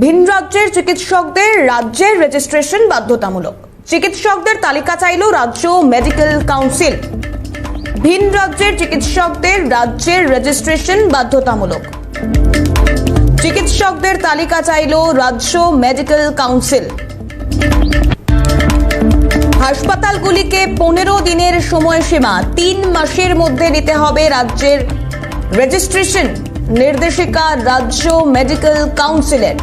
ভিন রাজ্যের চিকিৎসকদের রাজ্যের রেজিস্ট্রেশন বাধ্যতামূলক। চিকিৎসকদের তালিকা চাইল রাজ্য মেডিকেল কাউন্সিল ভিন রাজ্যের চিকিৎসকদের রাজ্যের রেজিস্ট্রেশন বাধ্যতামূলক। চিকিৎসকদের তালিকা চাইল রাজ্য মেডিকেল কাউন্সিল হাসপাতালগুলিকে পনেরো দিনের সময়সীমা, তিন মাসের মধ্যে নিতে হবে রাজ্যের রেজিস্ট্রেশন নির্দেশিকা রাজ্য মেডিকেল কাউন্সিলের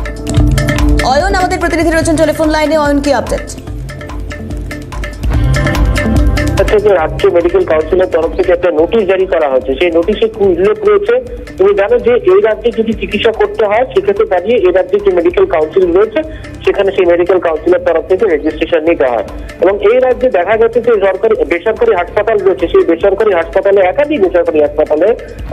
অয়ন আমাদের প্রতিনিধি রয়েছেন টেলিফোন লাইনে। অয়ন কি আপডেট থেকে রাজ্য মেডিকেল কাউন্সিলের তরফ থেকে একটা নোটিশ জারি করা হয়েছে। সেই নোটিশে উল্লেখ রয়েছে। তুমি জানো যে এই রাজ্যে যদি চিকিৎসা করতে হয় সেক্ষেত্রে দাঁড়িয়ে এই রাজ্যে যে মেডিকেল কাউন্সিল রয়েছে সেখানে সেই মেডিকেল কাউন্সিলের তরফ থেকে রেজিস্ট্রেশন নিতে হয়। এবং এই রাজ্যে দেখা গেছে যে সরকারি বেসরকারি হাসপাতাল রয়েছে। সেই বেসরকারি হাসপাতালে একাধিক বেসরকারি হাসপাতালে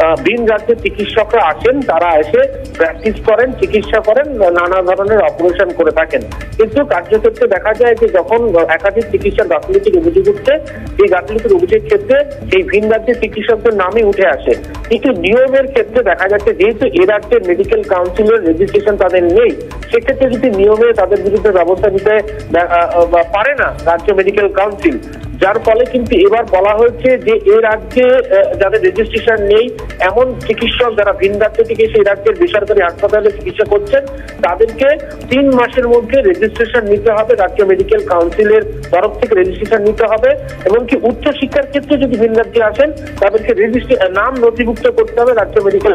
আহ, ভিন রাজ্যের চিকিৎসকরা আসেন তারা এসে প্র্যাকটিস করেন চিকিৎসা করেন নানা ধরনের অপারেশন করে থাকেন। কিন্তু কার্যক্ষেত্রে দেখা যায় যে যখন একাধিক চিকিৎসার গাফিলতির অভিযোগ উঠছে এই গাফিলতির অভিযোগ ক্ষেত্রে সেই ভিন রাজ্যে চিকিৎসকদের নামই উঠে আসে। কিন্তু নিয়মের ক্ষেত্রে দেখা যাচ্ছে, যেহেতু এ রাজ্যের মেডিকেল কাউন্সিলের রেজিস্ট্রেশন তাদের নেই, সেক্ষেত্রে যদি নিয়মে তাদের বিরুদ্ধে ব্যবস্থা নিতে পারে না রাজ্য মেডিকেল কাউন্সিল যার ফলে কিন্তু এবার বলা হয়েছে যে এই রাজ্যে যাদের রেজিস্ট্রেশন নেই, এমন চিকিৎসক যারা ভিন রাজ্য থেকে সেই রাজ্যের বেসরকারি হাসপাতালে চিকিৎসা করছেন, তাদেরকে তিন মাসের মধ্যে রেজিস্ট্রেশন নিতে হবে, রাজ্য মেডিকেল কাউন্সিলের তরফ থেকে রেজিস্ট্রেশন নিতে হবে, এবং কি উচ্চ শিক্ষার ক্ষেত্রে যদি ভিন রাজ্যে আসেন, তাদেরকে রেজিস্ট্রে নাম নথিভুক্ত করতে হবে রাজ্য মেডিকেল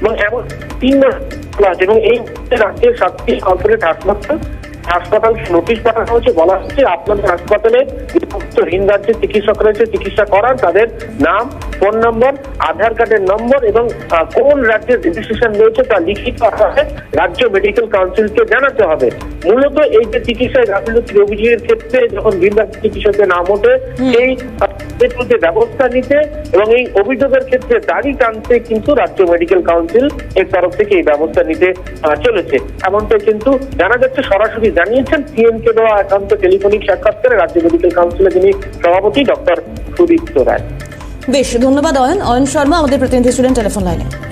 এবং এমন তিন মাস ক্লাস এবং এই রাজ্যের সাতটি কর্পোরেট হাসপাতাল হাসপাতাল নোটিশ পাঠানো হয়েছে বলা হচ্ছে আপনাদের হাসপাতালে যে সমস্ত ভিন রাজ্যের চিকিৎসকরা এসে চিকিৎসা করান তাদের নাম ফোন নম্বর আধার কার্ডের নম্বর এবং কোন রাজ্যের রেজিস্ট্রেশন রয়েছে তা লিখিত আকারে রাজ্য মেডিকেল কাউন্সিলকে জানাতে হবে। মূলত এই যে চিকিৎসায় গাফিলতির অভিযোগের ক্ষেত্রে যখন ভিন রাজ্যের চিকিৎসকের নাম ওঠে সেই আহ, ব্যবস্থা নিতে এবং এই অভিযোগের ক্ষেত্রে দাড়ি টানতে কিন্তু রাজ্য মেডিকেল কাউন্সিল এর তরফ থেকে এই ব্যবস্থা নিতে চলেছে। এমনটাই কিন্তু জানা যাচ্ছে সরাসরি জানিয়েছেন, সিএমকে দেওয়া একান্ত টেলিফোনিক সাক্ষাৎকারে রাজ্য মেডিকেল কাউন্সিলের যিনি সভাপতি, ডক্টর সুদীপ্ত রায়। বেশ, ধন্যবাদ, অয়ন। অয়ন শর্মা, আমাদের প্রতিনিধি ছিলেন টেলিফোন লাইনে।